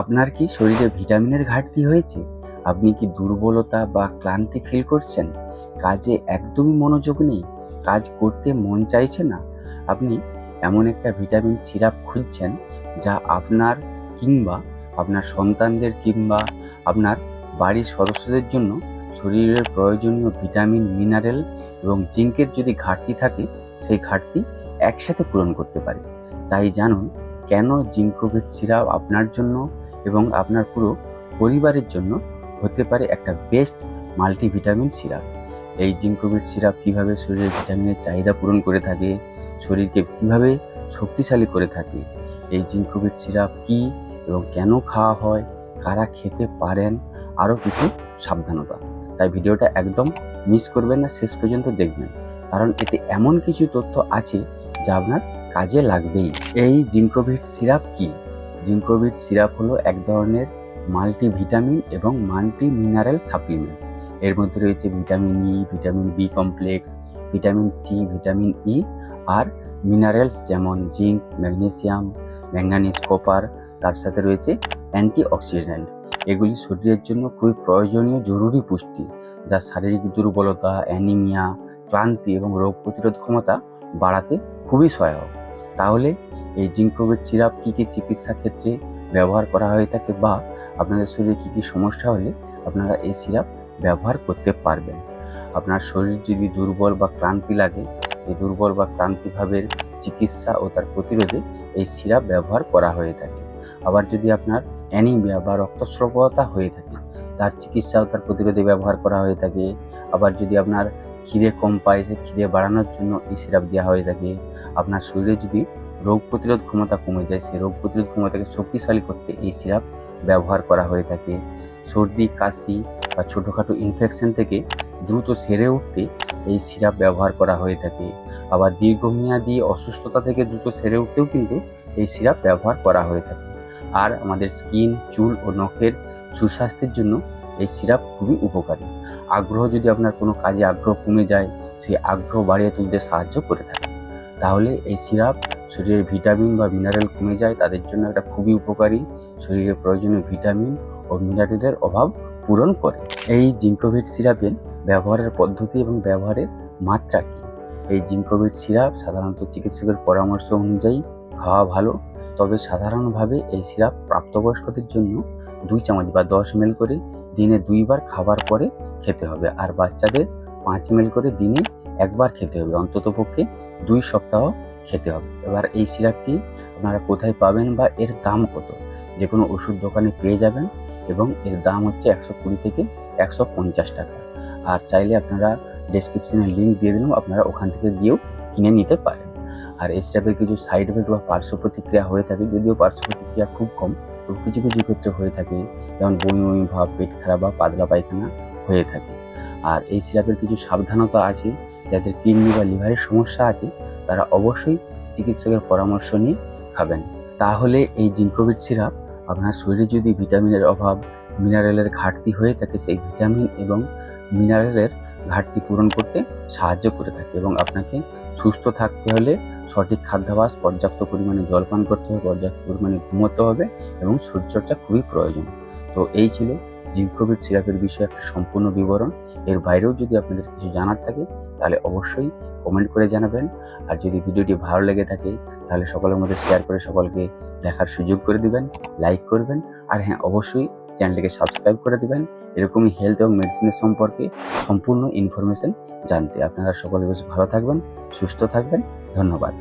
আপনার কি শরীরে ভিটামিনের ঘাটতি হয়েছে? আপনি কি দুর্বলতা বা ক্লান্তি ফিল করছেন? কাজে একদমই মনোযোগ নেই। কাজ করতে মন চাইছে না। আপনি এমন একটা ভিটামিন সিরাপ খুঁজছেন যা আপনার কিংবা আপনার সন্তানদের কিংবা আপনার বাড়ির সদস্যদের জন্য শরীরের প্রয়োজনীয় ভিটামিন, মিনারেল এবং জিঙ্কের যদি ঘাটতি থাকে, সেই ঘাটতি একসাথে পূরণ করতে পারে। তাই জানুন, কেন জিঙ্কোভিট সিরাপ আপনার জন্য এবং আপনার পুরো পরিবারের জন্য হতে পারে একটা বেস্ট মাল্টিভিটামিন সিরাপ এই জিঙ্কোভিট সিরাপ কীভাবে শরীরের ভিটামিনের চাহিদা পূরণ করে থাকে, শরীরকে কীভাবে শক্তিশালী করে থাকে, এই জিঙ্কোভিট সিরাপ কি এবং কেন খাওয়া হয়, কারা খেতে পারেন, আরও কিছু সাবধানতা। তাই ভিডিওটা একদম মিস করবেন না, শেষ পর্যন্ত দেখবেন। কারণ এতে এমন কিছু তথ্য আছে যা আপনার কাজে লাগবেই। এই জিঙ্কোভিট সিরাপ কি? জিঙ্কোভিট সিরাপ হলো এক ধরনের মাল্টিভিটামিন এবং মাল্টি মিনারেল সাপ্লিমেন্ট। এর মধ্যে রয়েছে vitamin E vitamin B complex vitamin C vitamin E আর মিনারেলস যেমন জিঙ্ক, ম্যাগনেসিয়াম ম্যাঙ্গানিজ কপার তার সাথে রয়েছে অ্যান্টিঅক্সিডেন্ট এগুলি শরীরের জন্য খুবই প্রয়োজনীয় জরুরি পুষ্টি যা শারীরিক দুর্বলতা অ্যানিমিয়া ক্লান্তি এবং রোগ প্রতিরোধ ক্ষমতা বাড়াতে খুবই সহায়ক। তাহলে এই জিঙ্কোভিট সিরাপ কী কী চিকিৎসা ক্ষেত্রে ব্যবহার করা হয়ে থাকে বা আপনাদের শরীরে কী কী সমস্যা হলে আপনারা এই সিরাপ ব্যবহার করতে পারবেন। আপনার শরীর যদি দুর্বল বা ক্লান্তি লাগে, সেই দুর্বল বা ক্লান্তিভাবের চিকিৎসা ও তার প্রতিরোধে এই সিরাপ ব্যবহার করা হয়ে থাকে। আবার যদি আপনার অ্যানিমিয়া বা রক্তস্রাবতা হয়ে থাকে, তার চিকিৎসা ও তার প্রতিরোধে ব্যবহার করা হয়ে থাকে। আবার যদি আপনার খিদে কম পায় সে খিদে বাড়ানোর জন্য এই সিরাপ দেওয়া হয়ে থাকে। আপনার শরীরে যদি রোগ প্রতিরোধ ক্ষমতা কমে যায়, সেই রোগ প্রতিরোধ ক্ষমতাকে শক্তিশালী করতে এই সিরাপ ব্যবহার করা হয়ে থাকে। সর্দি, কাশি বা ছোটোখাটো ইনফেকশন থেকে দ্রুত সেরে উঠতে এই সিরাপ ব্যবহার করা হয়ে থাকে। আবার দীর্ঘমেয়াদী অসুস্থতা থেকে দ্রুত সেরে উঠতেও কিন্তু এই সিরাপ ব্যবহার করা হয়ে থাকে। আর আমাদের স্কিন, চুল ও নখের সুস্বাস্থ্যের জন্য এই সিরাপ খুবই উপকারী। আগ্রহ যদি আপনার কোনো কাজে আগ্রহ কমে যায়, সেই আগ্রহ বাড়িয়ে তুলতে সাহায্য করে থাকে। তাহলে এই সিরাপ শরীরের ভিটামিন বা মিনারেল কমে যায়, তাদের জন্য একটা খুবই উপকারী। শরীরে প্রয়োজনীয় ভিটামিন ও মিনারেলের অভাব পূরণ করে। এই জিঙ্কোভিট সিরাপের ব্যবহারের পদ্ধতি এবং ব্যবহারের মাত্রা কী? এই জিঙ্কোভিট সিরাপ সাধারণত চিকিৎসকের পরামর্শ অনুযায়ী খাওয়া ভালো, তবে সাধারণভাবে এই সিরাপ প্রাপ্তবয়স্কদের জন্য দুই চামচ বা দশ মেল করে দিনে দুইবার খাবার পরে খেতে হবে, আর বাচ্চাদের পাঁচ মেল করে দিনে একবার খেতে হবে। অন্ততপক্ষে দুই সপ্তাহ খেতে হবে। এবার এই সিরাপটি আপনারা কোথায় পাবেন বা এর দাম কত? যে কোনো ওষুধ দোকানে পেয়ে যাবেন এবং এর দাম হচ্ছে একশো কুড়ি থেকে একশো পঞ্চাশ টাকা। আর চাইলে আপনারা ডেসক্রিপশনে লিঙ্ক দিয়ে দিলাম আপনারা ওখান থেকে গিয়েও কিনে নিতে পারেন। আর এই সিরাপের কিছু সাইড এফেক্ট বা পার্শ্ব প্রতিক্রিয়া হয়ে থাকে, যদিও পার্শ্ব প্রতিক্রিয়া খুব কম কিছু কিছু ক্ষেত্রে হয়ে থাকে। যেমন বমি বমি ভাব, পেট খারাপ বা পাতলা পায়খানা হয়ে থাকে। আর এই সিরাপের কিছু সাবধানতা আছে যাদের কিডনি বা লিভারের সমস্যা আছে, তারা অবশ্যই চিকিৎসকের পরামর্শ নিয়ে খাবেন। তাহলে এই জিঙ্কোভিট সিরাপ আপনার শরীরে যদি ভিটামিনের অভাব, মিনারেলের ঘাটতি হয়ে থাকে, সেই ভিটামিন এবং মিনারেলের ঘাটতি পূরণ করতে সাহায্য করে থাকে এবং আপনাকে সুস্থ থাকতে হলে সঠিক খাদ্যাভ্যাস পর্যাপ্ত পরিমাণে জল পান করতে হবে, পর্যাপ্ত পরিমাণে ঘুমোতে হবে এবং শরীরচর্চা খুবই প্রয়োজন। তো এই ছিল জিঙ্কোভিট সিরাপের বিষয়ে একটা সম্পূর্ণ বিবরণ। এর বাইরেও যদি আপনাদের কিছু জানার থাকে, তাহলে অবশ্যই কমেন্ট করে জানাবেন। আর যদি ভিডিওটি ভালো লেগে থাকে, তাহলে সকলের মধ্যে শেয়ার করে সকলকে দেখার সুযোগ করে দিবেন লাইক করবেন। আর হ্যাঁ অবশ্যই চ্যানেলটিকে সাবস্ক্রাইব করে দিবেন। এরকমই হেলথ এবং মেডিসিনের সম্পর্কে সম্পূর্ণ ইনফরমেশন জানতে। আপনারা সকলে বেশ ভালো থাকবেন, সুস্থ থাকবেন। ধন্যবাদ।